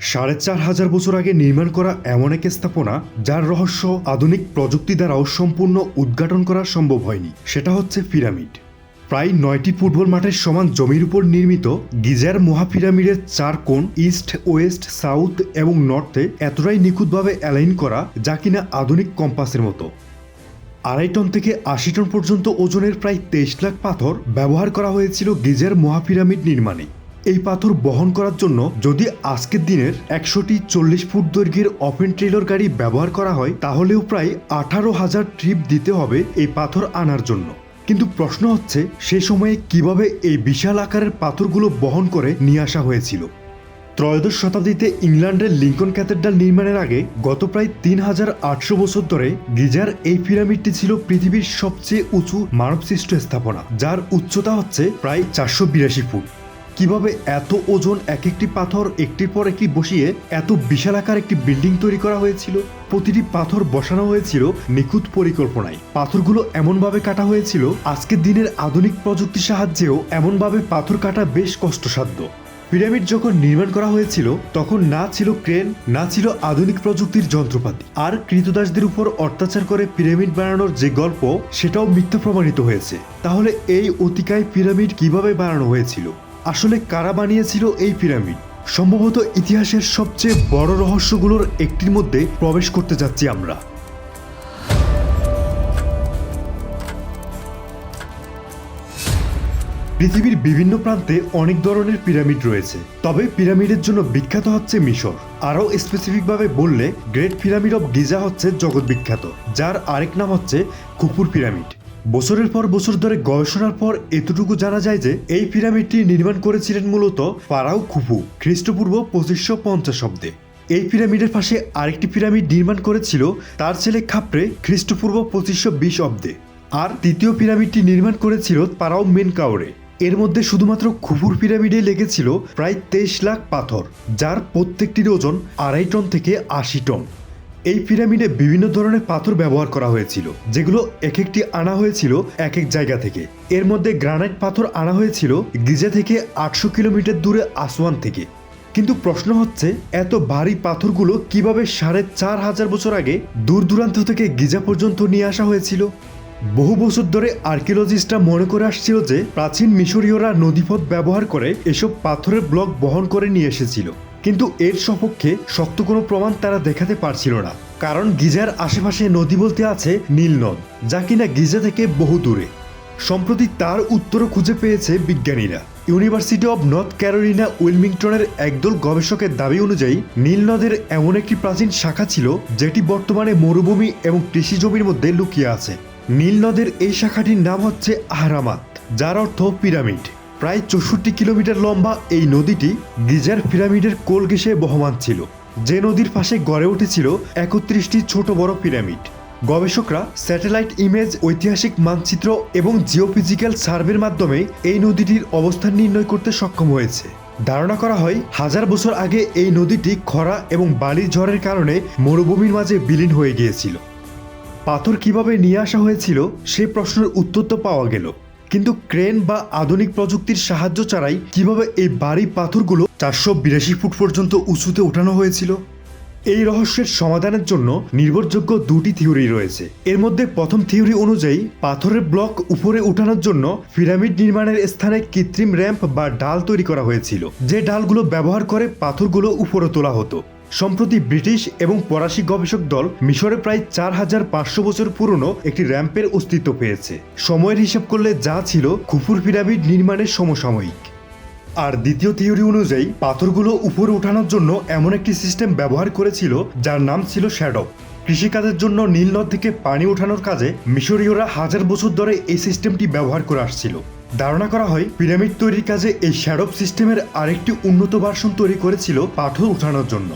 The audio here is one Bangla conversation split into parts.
সাড়ে চার হাজার বছর আগে নির্মাণ করা এমন এক স্থাপনা যার রহস্য আধুনিক প্রযুক্তি দ্বারাও সম্পূর্ণ উদ্ঘাটন করা সম্ভব হয়নি। সেটা হচ্ছে পিরামিড। প্রায় নয়টি ফুটবল মাঠের সমান জমির উপর নির্মিত গিজার মহাপিরামিডের চার কোণ ইস্ট, ওয়েস্ট, সাউথ এবং নর্থে এতটাই নিখুঁতভাবে অ্যালাইন করা যা কিনা আধুনিক কম্পাসের মতো। আড়াই টন থেকে আশি টন পর্যন্ত ওজনের প্রায় তেইশ লাখ পাথর ব্যবহার করা হয়েছিল গিজার মহাপিরামিড নির্মাণে। এই পাথর বহন করার জন্য যদি আজকের দিনের একশোটি চল্লিশ ফুট দৈর্ঘ্যের ওপেন ট্রেলর গাড়ি ব্যবহার করা হয়, তাহলেও প্রায় আঠারো হাজার ট্রিপ দিতে হবে এই পাথর আনার জন্য। কিন্তু প্রশ্ন হচ্ছে, সে সময়ে কীভাবে এই বিশাল আকারের পাথরগুলো বহন করে নিয়ে আসা হয়েছিল? ত্রয়োদশ শতাব্দীতে ইংল্যান্ডের লিঙ্কন ক্যাথেড্রাল নির্মাণের আগে গত প্রায় তিন হাজার আটশো বছর ধরে গিজার এই পিরামিডটি ছিল পৃথিবীর সবচেয়ে উঁচু মানবসৃষ্ট স্থাপনা, যার উচ্চতা হচ্ছে প্রায় চারশো বিরাশি ফুট। কীভাবে এত ওজন এক একটি পাথর একটির পর একটি বসিয়ে এত বিশাল আকার একটি বিল্ডিং তৈরি করা হয়েছিল? প্রতিটি পাথর বসানো হয়েছিল নিখুঁত পরিকল্পনায়। পাথরগুলো এমনভাবে কাটা হয়েছিল, আজকের দিনের আধুনিক প্রযুক্তির সাহায্যেও এমনভাবে পাথর কাটা বেশ কষ্টসাধ্য। পিরামিড যখন নির্মাণ করা হয়েছিল, তখন না ছিল ক্রেন, না ছিল আধুনিক প্রযুক্তির যন্ত্রপাতি। আর কৃতদাসদের উপর অত্যাচার করে পিরামিড বানানোর যে গল্প, সেটাও মিথ্যা প্রমাণিত হয়েছে। তাহলে এই অতিকায় পিরামিড কীভাবে বানানো হয়েছিল? আসলে কারা বানিয়েছিল এই পিরামিড? সম্ভবত ইতিহাসের সবচেয়ে বড় রহস্যগুলোর একটির মধ্যে প্রবেশ করতে যাচ্ছি আমরা। পৃথিবীর বিভিন্ন প্রান্তে অনেক ধরনের পিরামিড রয়েছে, তবে পিরামিডের জন্য বিখ্যাত হচ্ছে মিশর। আরও স্পেসিফিকভাবে বললে, গ্রেট পিরামিড অব গিজা হচ্ছে জগৎ বিখ্যাত যার আরেক নাম হচ্ছে কুকুর পিরামিড। বছরের পর বছর ধরে গবেষণার পর এতটুকু জানা যায় যে এই পিরামিডটি নির্মাণ করেছিলেন মূলত পারাও খুপু খ্রিস্টপূর্ব পঁচিশশো পঞ্চাশ অব্দে এই পিরামিডের পাশে আরেকটি পিরামিড নির্মাণ করেছিল তার ছেলে খাপড়ে খ্রিস্টপূর্ব পঁচিশশো বিশ অব্দে আর তৃতীয় পিরামিডটি নির্মাণ করেছিল পারাও মেন কাউরে এর মধ্যে শুধুমাত্র খুপুর পিরামিডে লেগেছিল প্রায় তেইশ লাখ পাথর, যার প্রত্যেকটির ওজন আড়াই টন থেকে আশি টন। এই পিরামিডে বিভিন্ন ধরনের পাথর ব্যবহার করা হয়েছিল, যেগুলো এক একটি আনা হয়েছিল এক এক জায়গা থেকে। এর মধ্যে গ্রানাইট পাথর আনা হয়েছিল গিজা থেকে আটশো কিলোমিটার দূরে আসওয়ান থেকে। কিন্তু প্রশ্ন হচ্ছে, এত ভারী পাথরগুলো কীভাবে সাড়ে চার হাজার বছর আগে দূর দূরান্ত থেকে গিজা পর্যন্ত নিয়ে আসা হয়েছিল? বহু বছর ধরে আর্কিওলজিস্টরা মনে করে আসছিল যে প্রাচীন মিশরীয়রা নদীপথ ব্যবহার করে এসব পাথরের ব্লক বহন করে নিয়ে এসেছিল। কিন্তু এর সপক্ষে শক্ত কোনো প্রমাণ তারা দেখাতে পারছিল না। কারণ গিজার আশেপাশে নদী বলতে আছে নীল নদ, যা কিনা গিজা থেকে বহু দূরে। সম্প্রতি তার উত্তরও খুঁজে পেয়েছে বিজ্ঞানীরা। ইউনিভার্সিটি অব নর্থ ক্যারোলিনা উইলমিংটনের একদল গবেষকের দাবি অনুযায়ী, নীল নদের এমন একটি প্রাচীন শাখা ছিল, যেটি বর্তমানে মরুভূমি এবং কৃষি জমির মধ্যে লুকিয়ে আছে। নীল নদের এই শাখাটির নাম হচ্ছে আহরামাত, যার অর্থ পিরামিড। প্রায় চৌষট্টি কিলোমিটার লম্বা এই নদীটি গিজার পিরামিডের কোল ঘেঁষে বহমান ছিল। যে নদীর পাশে গড়ে উঠেছিল একত্রিশটি ছোট বড় পিরামিড। গবেষকরা স্যাটেলাইট ইমেজ, ঐতিহাসিক মানচিত্র এবং জিওফিজিক্যাল সার্ভের মাধ্যমে এই নদীটির অবস্থান নির্ণয় করতে সক্ষম হয়েছে। ধারণা করা হয়, হাজার বছর আগে এই নদীটি খরা এবং বালির ঝড়ের কারণে মরুভূমির মাঝে বিলীন হয়ে গিয়েছিল। পাথর কীভাবে নিয়ে আসা হয়েছিল সে প্রশ্নের উত্তর তো পাওয়া গেল। কিন্তু ক্রেন বা আধুনিক প্রযুক্তির সাহায্য ছাড়াই কীভাবে এই বাড়ি পাথরগুলো চারশো বিরাশি ফুট পর্যন্ত উঁচুতে ওঠানো হয়েছিল? এই রহস্যের সমাধানের জন্য নির্ভরযোগ্য দুটি থিওরি রয়েছে। এর মধ্যে প্রথম থিওরি অনুযায়ী পাথরের ব্লক উপরে উঠানোর জন্য পিরামিড নির্মাণের স্থানে কৃত্রিম র্যাম্প বা ডাল তৈরি করা হয়েছিল। যে ডালগুলো ব্যবহার করে পাথরগুলো উপরে তোলা হতো। সম্প্রতি ব্রিটিশ এবং ফরাসি গবেষক দল মিশরে প্রায় চার হাজার পাঁচশো বছর পুরনো একটি র্যাম্পের অস্তিত্ব পেয়েছে। সময়ের হিসাব করলে যা ছিল খুপুর পিরামিড নির্মাণের সমসাময়িক। আর দ্বিতীয় থিওরি অনুযায়ী, পাথরগুলো উপরে ওঠানোর জন্য এমন একটি সিস্টেম ব্যবহার করেছিল, যার নাম ছিল শ্যাডো। কৃষিকাজের জন্য নীল নদ থেকে পানি ওঠানোর কাজে মিশরীয়রা হাজার বছর ধরে এই সিস্টেমটি ব্যবহার করে আসছিল। ধারণা করা হয়, পিরামিড তৈরির কাজে এই শ্যাডপ সিস্টেমের আরেকটি উন্নত ভার্সন তৈরি করেছিল পাথর ওঠানোর জন্য।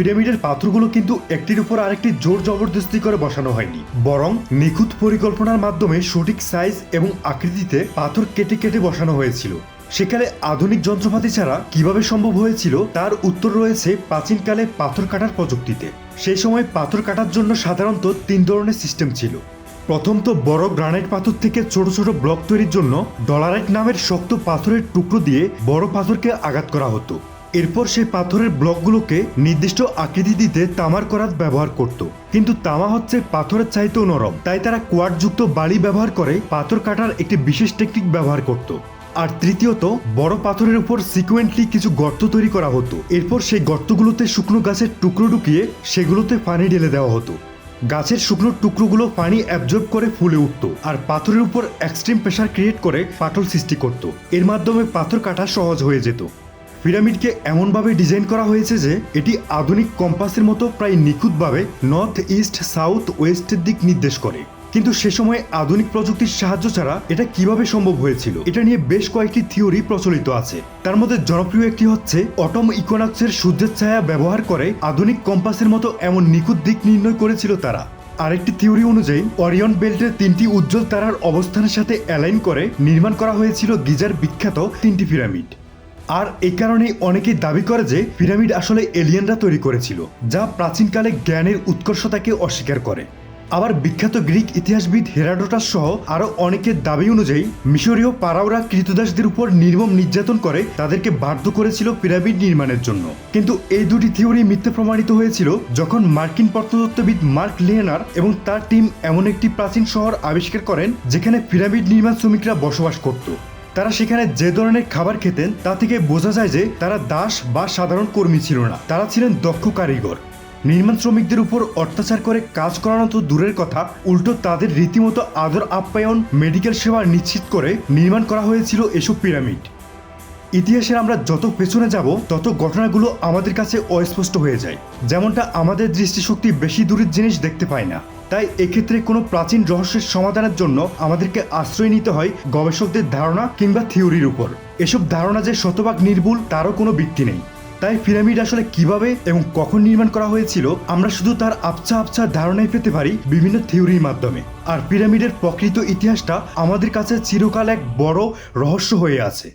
পিরামিডের পাথরগুলো কিন্তু একটির উপর আরেকটি জোর জবরদস্তি করে বসানো হয়নি। বরং নিখুঁত পরিকল্পনার মাধ্যমে সঠিক সাইজ এবং আকৃতিতে পাথর কেটে কেটে বসানো হয়েছিল। সেকালে আধুনিক যন্ত্রপাতি ছাড়া কীভাবে সম্ভব হয়েছিল তার উত্তর রয়েছে প্রাচীনকালে পাথর কাটার প্রযুক্তিতে। সেই সময় পাথর কাটার জন্য সাধারণত তিন ধরনের সিস্টেম ছিল। প্রথম তো বড় গ্রানাইট পাথর থেকে ছোট ছোট ব্লক তৈরির জন্য ডলারাইট নামের শক্ত পাথরের টুকরো দিয়ে বড় পাথরকে আঘাত করা হতো। এরপর সেই পাথরের ব্লকগুলোকে নির্দিষ্ট আকৃতি দিতে তামার করাত ব্যবহার করত। কিন্তু তামা হচ্ছে পাথরের চাইতেও নরম। তাই তারা কোয়ার্টযুক্ত বালি ব্যবহার করে পাথর কাটার একটি বিশেষ টেকনিক ব্যবহার করত। আর তৃতীয়ত, বড় পাথরের উপর সিকুয়েন্টলি কিছু গর্ত তৈরি করা হতো। এরপর সেই গর্তগুলোতে শুকনো গাছের টুকরো ঢুকিয়ে সেগুলোতে পানি ঢেলে দেওয়া হতো। গাছের শুকনো টুকরোগুলো পানি অ্যাবজর্ব করে ফুলে উঠত আর পাথরের উপর এক্সট্রিম প্রেশার ক্রিয়েট করে পাটল সৃষ্টি করত। এর মাধ্যমে পাথর কাটা সহজ হয়ে যেত। পিরামিডকে এমনভাবে ডিজাইন করা হয়েছে যে এটি আধুনিক কম্পাসের মতো প্রায় নিখুঁতভাবে নর্থ ইস্ট, সাউথ ওয়েস্টের দিক নির্দেশ করে। কিন্তু সে সময় আধুনিক প্রযুক্তির সাহায্য ছাড়া এটা কীভাবে সম্ভব হয়েছিল? এটা নিয়ে বেশ কয়েকটি থিওরি প্রচলিত আছে। তার মধ্যে জনপ্রিয় একটি হচ্ছে, অটম ইকোনক্সের সূর্যের ছায়া ব্যবহার করে আধুনিক কম্পাসের মতো এমন নিখুঁত দিক নির্ণয় করেছিল তারা। আরেকটি থিওরি অনুযায়ী, অরিয়ন বেল্টের তিনটি উজ্জ্বল তারার অবস্থানের সাথে অ্যালাইন করে নির্মাণ করা হয়েছিল গিজার বিখ্যাত তিনটি পিরামিড। আর এই কারণেই অনেকেই দাবি করে যে পিরামিড আসলে এলিয়েনরা তৈরি করেছিল, যা প্রাচীনকালে জ্ঞানের উৎকর্ষতাকে অস্বীকার করে। আবার বিখ্যাত গ্রিক ইতিহাসবিদ হেরাডোটাস সহ আরও অনেকের দাবি অনুযায়ী, মিশরীয় পারাওরা কৃতদাসদের উপর নির্মম নির্যাতন করে তাদেরকে বাধ্য করেছিল পিরামিড নির্মাণের জন্য। কিন্তু এই দুটি থিওরি মিথ্যে প্রমাণিত হয়েছিল যখন মার্কিন প্রত্নতত্ত্ববিদ মার্ক লিয়েনার এবং তার টিম এমন একটি প্রাচীন শহর আবিষ্কার করেন, যেখানে পিরামিড নির্মাণ শ্রমিকরা বসবাস করত। তারা সেখানে যে ধরনের খাবার খেতেন, তা থেকে বোঝা যায় যে তারা দাস বা সাধারণ কর্মী ছিল না। তারা ছিলেন দক্ষ কারিগর। নির্মাণ শ্রমিকদের উপর অত্যাচার করে কাজ করানো তো দূরের কথা, উল্টো তাদের রীতিমতো আদর আপ্যায়ন, মেডিকেল সেবা নিশ্চিত করে নির্মাণ করা হয়েছিল এসব পিরামিড। ইতিহাসের আমরা যত পেছনে যাব, তত ঘটনাগুলো আমাদের কাছে অস্পষ্ট হয়ে যায়। যেমনটা আমাদের দৃষ্টিশক্তি বেশি দূরের জিনিস দেখতে পায় না। তাই এক্ষেত্রে কোনো প্রাচীন রহস্যের সমাধানের জন্য আমাদেরকে আশ্রয় নিতে হয় গবেষকদের ধারণা কিংবা থিওরির উপর। এসব ধারণা যে শতভাগ নির্ভুল, তারও কোনো ভিত্তি নেই। তাই পিরামিড আসলে কীভাবে এবং কখন নির্মাণ করা হয়েছিল, আমরা শুধু তার আবছা আবছা ধারণাই পেতে পারি বিভিন্ন থিওরির মাধ্যমে। আর পিরামিডের প্রকৃত ইতিহাসটা আমাদের কাছে চিরকাল এক বড় রহস্য হয়ে আছে।